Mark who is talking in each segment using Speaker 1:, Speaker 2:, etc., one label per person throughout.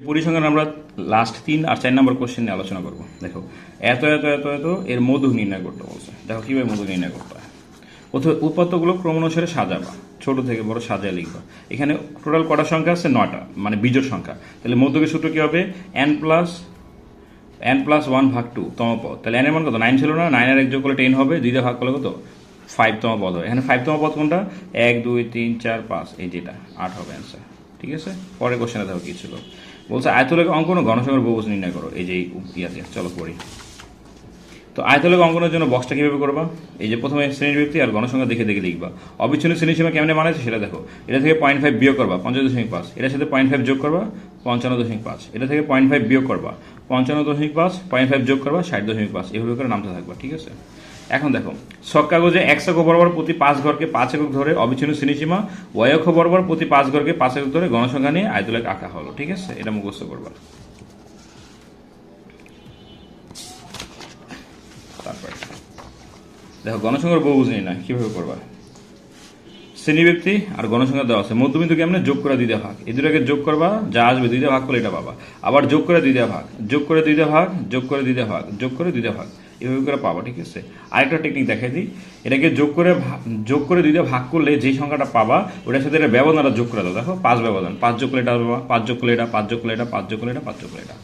Speaker 1: পরিসংখ্যান আমরা লাস্ট তিন আর চার নম্বর কোশ্চেন নিয়ে আলোচনা করব। দেখো, এত এত এত এত, এর মধু নির্ণয় করতে বলছে। দেখো, কীভাবে মধু নির্ণয় করতে হয়? উৎপাদ্যগুলো ক্রম অনুসারে সাজাবা, ছোট থেকে বড় সাজায় লিখবা। এখানে টোটাল কটা সংখ্যা আছে? নয়টা মানে বীজোর সংখ্যা। তাহলে মধ্যকের সূত্র কী হবে? N plus N plus one ভাগ টু তম পদ তাহলে এনের মান কত? নাইন ছিল না? নাইনের এক যোগ করলে টেন হবে। দুইটা ভাগ করলে কত? ফাইভ তম পদ হবে। এখানে ফাইভ তম পদ কোনটা? এক, দুই, তিন, চার, পাঁচ, এই যেটা। আট হবে অ্যান্সার ঠিক আছে? পরের কোশ্চেনে দেখো কি ছিল। বলছে, আয়তলেখ অঙ্কন ঘনসংখ্যার বহুভুজ নির্ণয় করো। এই যে ইয়াতে চলো পড়ি। তো আয়তলেখ অঙ্কনের জন্য বক্সটা কীভাবে করবা? এই যে প্রথমে শ্রেণির ব্যক্তি আর গণসংখ্যা দেখে দেখে লিখবা। অবিচ্ছিন্ন শ্রেণির সীমা কেমনে মানাচ্ছে সেটা দেখো। এটা থেকে পয়েন্ট ফাইভ বিয়োগ করবা পঞ্চাশ দশমিক পাঁচ। এটার সাথে পয়েন্ট ফাইভ যোগ করবা, পঞ্চান্ন দশমিক পাঁচ। এটা থেকে পয়েন্ট ফাইভ বিয়োগ করবা, পঞ্চান্ন দশমিক পাঁচ পয়েন্ট ফাইভ যোগ করবা, ষাট দশমিক পাঁচ। এভাবে করে নামতে থাকবা, ঠিক আছে? এখন দেখো, ছক কাগজে এক একক বরাবর প্রতি পাঁচ ঘরকে পাঁচ একক ধরে অবিচ্ছিন্ন শ্রেণীসীমা ওয়ক বরাবর প্রতি পাঁচ ঘরকে পাঁচ একক ধরে গণসংখ্যা নিয়ে আয়তলেখ আঁকা হলো, ঠিক আছে? এটা মুখস্থ করবার তারপরে, দেখো, গণসংখ্যার বহুভুজ নিয়ে না, কীভাবে শ্রেণি ব্যক্তি আর গণসংখ্যা দেওয়া আছে। মধ্যবিন্দু কেমনে যোগ করে দিতে ভাগ? এই দুটাকে যোগ করবা, যা আসবে দুইটা ভাগ করলে এটা পাবা। আবার যোগ করে দিতে ভাগ, যোগ করে দিতে ভাগ, যোগ করে দিতে ভাগ, যোগ করে দিতে ভাগ। এভাবে করে পাবা, ঠিক আছে? আরেকটা টেকনিক দেখাই দিই। এটাকে যোগ করে যোগ করে দুইটা ভাগ করলে যে সংখ্যাটা পাবা, ওটার সাথে এটা ব্যবধানটা যোগ করে দাও। দেখো, পাঁচ ব্যবধান। পাঁচ যোগ করলে এটা পাঁচ যোগ করলে এটা, পাঁচ যোগ করলে এটা, পাঁচ যোগ করলে এটা, পাঁচ যোগ করলে এটা।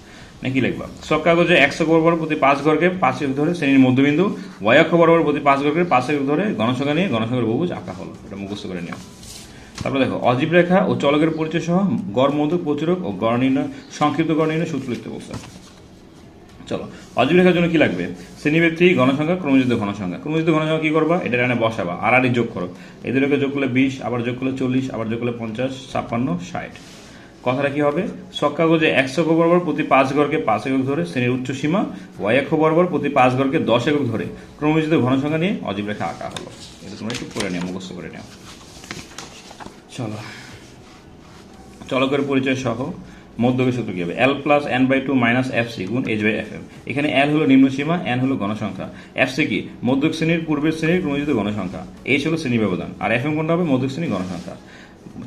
Speaker 1: নাকি লিখবা? সব কাগজে একশো বরাবর প্রতি পাঁচ ঘরকে পাঁচ একক ধরে শ্রেণির মধ্যবিন্দু ওয়াক্ষ বরাবর প্রতি পাঁচ ঘরকে পাঁচ একক ধরে গণসংখ্যা নিয়ে গণসংখ্যার বহুভুজ আঁকা হলো। এটা মুখস্থ করে নিও। তারপরে দেখো, অজীব রেখা ও চলকের পরিচয় সহ গড় মধু প্রচুরক ও গড় নির্ণয়, সংক্ষিপ্ত গড় নির্ণয় সূত্র লিখতে বলছে চলো। অজীব রেখার জন্য কি লাগবে? শ্রেণীব্যক্তি গণসংখ্যা ক্রমজিত ঘনসংখ্যা, ক্রমযুদ্ধ, ঘনসংখ্যা। কি করবা? এটা এখানে বসাবা। আর আর যোগ করো। এদেরকে যোগ করলে বিশ, আবার যোগ করলে চল্লিশ, আবার যোগ করলে পঞ্চাশ, ছাপ্পান্ন, ষাট। কথাটা কি হবে? সব কাগজে একশো একক বরাবর প্রতি পাঁচ ঘরকে পাঁচ একক ধরে শ্রেণির উচ্চ সীমা, ওয়াই একক বরাবর প্রতি পাঁচ ঘরকে দশ একক ধরে। ক্রমযুদ্ধ, ঘনসংখ্যা নিয়ে অজীব রেখা আঁকা হলো। এটা তোমরা একটু করে নিও, মুখস্থ করে নিও। চলো। চলকের পরিচয় সহ। মধ্যকের সূত্র কি হবে? L plus N by two minus F C গুণ এইচ বাই এফ এম এখানে এল হলো নিম্ন সীমা এন হলো গণসংখ্যা এফ সি কি? মধ্যক শ্রেণির, পূর্বের শ্রেণির ক্রমজিত গণসংখ্যা এইচ হলো শ্রেণি ব্যবধান। আর এফ এম কোনটা হবে? মধ্যক শ্রেণি গণসংখ্যা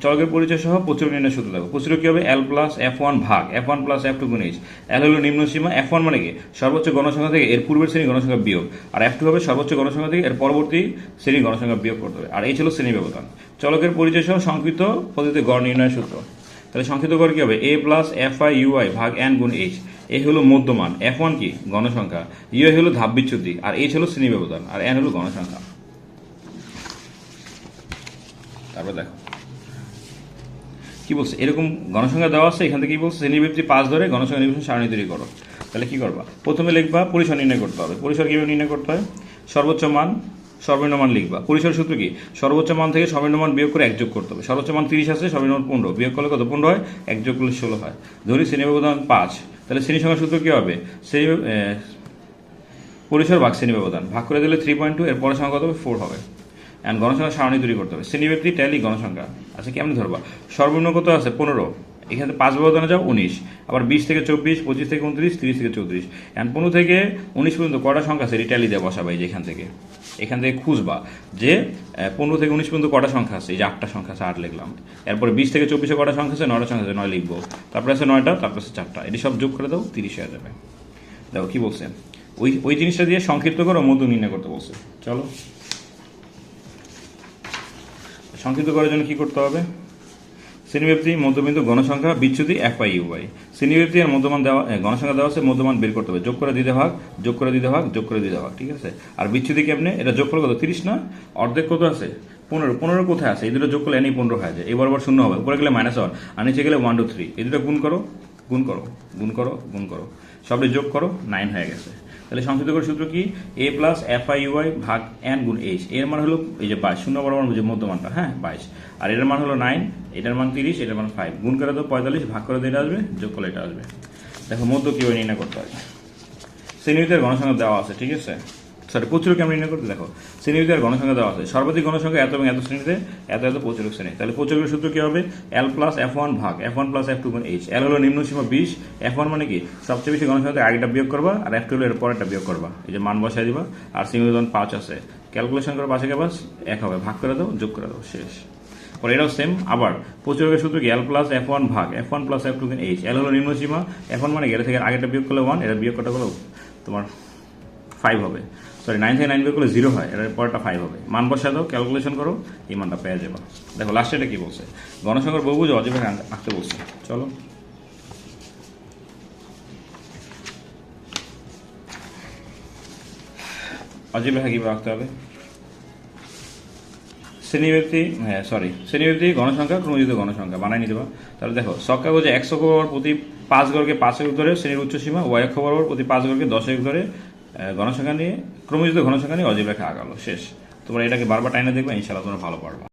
Speaker 1: চলকের পরিচয় সহ প্রচুর নির্ণয় সূত্র দেখো। প্রচুর কি হবে? এল প্লাস এফ ওয়ান ভাগ। F one plus F two গুণ এইচ এল হলো নিম্ন সীমা এফ ওয়ান মানে কি? সর্বোচ্চ গণসংখ্যা থেকে এর পূর্বের শ্রেণি গণসংখ্যা বিয়োগ। আর এফ টু হবে সর্বোচ্চ গণসংখ্যা থেকে এর পরবর্তী শ্রেণি গণসংখ্যা বিয়োগ করতে হবে। আর এই ছিল শ্রেণি ব্যবধান। চলকের পরিচয় সহ সংকৃত পদ্ধতিতে গড় নির্ণয় সূত্র। তাহলে সংক্ষিপ্ত করে কি হবে? A plus F I UI ভাগ এন গুণ এইচ এ হলো মধ্যমান। এফ ওয়ান কি? গণসংখ্যা। ইউ হলো ধাপ বিচ্যুতি। আর এইচ হলো শ্রেণি ব্যবধান। আর এন হলো গণসংখ্যা। তারপর দেখো। কি বলছে? এরকম গণসংখ্যা দেওয়া আছে, এখান থেকে কি বলছে? শ্রেণি ব্যক্তি পাঁচ ধরে গণসংখ্যা নির্বাচন সারণী তৈরি করো। তাহলে কি করবা? প্রথমে লিখবা, পরিসর নির্ণয় করতে হবে। পরিসর কীভাবে নির্ণয় করতে হয়? সর্বোচ্চ মান সর্বনিম্ন মান লিখবা। পরিসর সূত্র কি? সর্বোচ্চ মান থেকে সর্বনিম্ন মান বিয়োগ করে এক যোগ করতে হবে। সর্বোচ্চ মান তিরিশ আছে সর্বনিম্ন মান পনেরো। বিয়োগ করলে কত? পনেরো হয়? এক যোগ করলে ষোলো হয়। ধরি শ্রেণি ব্যবধান পাঁচ। তাহলে শ্রেণি সংখ্যা সূত্র কি হবে? শ্রেণি পরিসর ভাগ শ্রেণি ব্যবধান। ভাগ করে দিলে থ্রি পয়েন্ট টু এর পরের সংখ্যা কত হবে? ফোর হবে। অ্যান্ড গণসংখ্যা সারণী তৈরি করতে হবে। শ্রেণি ব্যক্তি ট্যালি গণসংখ্যা। আচ্ছা কেমন ধরবা? সর্বনিম্ন কত আছে? পনেরো। এখানে পাঁচ ব্যবধানে যাও, উনিশ। আবার বিশ থেকে চব্বিশ, পঁচিশ থেকে উনত্রিশ, তিরিশ থেকে চৌত্রিশ। অ্যান্ড পনেরো থেকে উনিশ পর্যন্ত কটা সংখ্যা আছে? রিটালি দিয়ে বসাবা এই যে এখান থেকে। এখান থেকে খুঁজবা যে পনেরো থেকে উনিশ পর্যন্ত কটা সংখ্যা আছে? এই যে আটটা সংখ্যা আছে, আট লিখলাম। এরপরে বিশ থেকে চব্বিশে কটা সংখ্যা আছে? নয়টা সংখ্যা আছে, নয় লিখব। তারপরে আছে নয়টা, তারপরে আছে চারটা। এটি সব যোগ করে দাও, তিরিশ হয়ে যাবে। দেখো কী বলছে। ওই ওই জিনিসটা দিয়ে সংক্ষিপ্ত করো মধ্য নির্ণয় করতে বলছে। চলো। সংক্ষিপ্ত করার জন্য কী করতে হবে? শ্রেণীব্যক্তি মধ্যবিন্দু গণসংখ্যা বিচ্ছুতি এক পাই ইউ বাই শ্রেণীব্যক্তি আর মধ্যমান দেওয়া গণসংখ্যা দেওয়া আছে মধ্যমান বের করতে হবে। যোগ করে দিতে ভাগ, যোগ করে দিতে ভাগ, যোগ করে দিতে ভাগ, ঠিক আছে? আর বিচ্ছুতি কেমনে? এটা যোগ করলে কত? তিরিশ না? অর্ধেক কত আছে? পনেরো। পনেরো কোথায় আছে? এই দুটো যোগ করলে এনেই পনেরো হয়ে যায়। এবার শূন্য হবে। উপরে গেলে মাইনাস ওয়ান আর নিচে গেলে ওয়ান টু থ্রি এই দুটো গুণ করো। গুণ করো গুণ করো গুণ করো। সবটি যোগ করো নাইন হয়ে গেছে। তাহলে সংক্ষিপ্ত করে সূত্র কি? A plus F I Y ভাগ এন গুণ এইচ এর মান হলো এই যে বাইশ, শূন্য বরাবর যে মধ্যমানটা হ্যাঁ বাইশ। আর এটার মান হলো নাইন এটার মান তিরিশ, এটার মান ফাইভ গুণ করে তো পঁয়তাল্লিশ, ভাগ করে এটা আসবে, যোগ করলে এটা আসবে। দেখো মধ্য কীভাবে নির্ণয় করতে হয় শ্রেণীতে গণসংখ্যা দেওয়া আছে, ঠিক আছে? সরি প্রচুর কেমন নির্ণয় করতে দেখো শ্রেণীতে আর গণসংখ্যা দেওয়া আছে। সর্বাধিক গণসংখ্যা এত এবং এত শ্রেণীতে, এত এত প্রচুর শ্রেণি। তাহলে প্রচুরের সূত্র কি হবে? এল প্লাস এফ ওয়ান ভাগ F one plus F two গুণ এইচ এল হলো নিম্ন সীমা বিশ এফ ওয়ান মানে কি? সবচেয়ে বেশি গণসংখ্যা থেকে আগেটা বিয়োগ করবা আর এফ টু হলো এর পরেরটা বিয়োগ করবা। এই যে মান বসাই দিবা। আর শ্রেণি পাঁচ আছে। ক্যালকুলেশন করে পাশে বাস এক হবে। ভাগ করে দাও, যোগ করে দাও। শেষ। পরে এটাও সেম আবার প্রচুরের সূত্র কি? এল প্লাস এফ ওয়ান ভাগ F one plus F two H L হলো নিম্ন সীমা। এফ ওয়ান মানে গেলে থেকে আগেটা বিয়োগ করলে ওয়ান এটা বিয়োগ করতে হলো তোমার ফাইভ হবে। সরি নাইন থেকে নাইন বিয়োগ করলে জিরো হয় এর পরটা ফাইভ হবে। মান বসা দাও ক্যালকুলেশন করো, এই মানটা পেয়ে যাবে। দেখো লাস্টে এটা কি বলছে? গণসংখ্যার বহুভুজ অজীবে আঁকতে বলছে। চলো। অজীব রেখা কীভাবে আঁকতে হবে? শ্রেণীব্যক্তি হ্যাঁ সরি শ্রেণীব্যক্তি গণসংখ্যা, ক্রমযুক্ত গণসংখ্যা বানাই নিতে পারো। তাহলে দেখো, সব কাগজে একশো খবর প্রতি পাঁচ গড়কে পাঁচ এক ধরে শ্রেণির উচ্চসীমা, ওয়াই এক খবর প্রতি পাঁচ গড়কে দশ এক ধরে গণসংখ্যা নিয়ে ক্রমযুক্ত ঘনসংখ্যা নিয়ে অজীব রেখা আগালো, শেষ। তোমরা এটাকে বারবার টাইনে দেখবে ইনশাল্লাহ তোমরা ভালো পারবে।